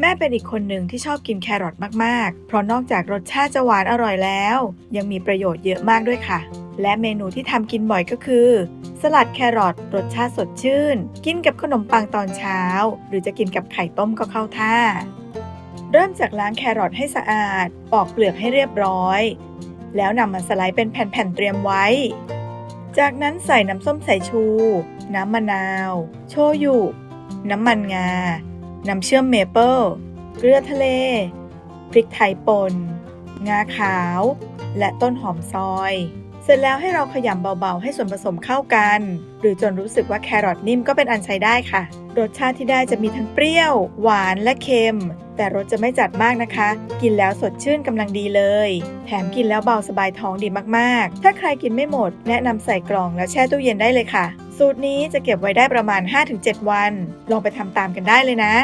แม่เป็นอีกคนหนึ่งที่ชอบกินแครอทมากๆ เพราะนอกจากรสชาติจะหวานอร่อยแล้ว ยังมีประโยชน์เยอะมากด้วยค่ะ และเมนูที่ทำกินบ่อยก็คือ สลัดแครอทรสชาติสดชื่น กินกับขนมปังตอนเช้า หรือจะกินกับไข่ต้มก็เข้าท่า เริ่มจากล้างแครอทให้สะอาด ปอกเปลือกให้เรียบร้อย แล้วนำมาสไลด์เป็นแผ่นๆเตรียมไว้ จากนั้นใส่น้ำส้มสายชู น้ำมะนาว โชยุ น้ำมันงา น้ำเชื่อมเมเปิลเกลือทะเล พริกไทยป่น งาขาว และต้นหอมซอย เสร็จแล้วให้เราขยำเบาๆ ให้ส่วนผสมเข้ากัน หรือจนรู้สึกว่าแครอทนิ่มก็เป็นอันใช้ได้ค่ะ รสชาติที่ได้จะมีทั้งเปรี้ยว หวานและเค็ม แต่รสจะไม่จัดมากนะคะ กินแล้วสดชื่นกำลังดีเลย แถมกินแล้วเบาสบายท้องดีมากๆ ถ้าใครกินไม่หมด แนะนำใส่กล่องแล้วแช่ตู้เย็นได้เลยค่ะ สูตรนี้จะเก็บไว้ได้ประมาณ 5-7 วัน ลองไปทำตามกันได้เลยนะ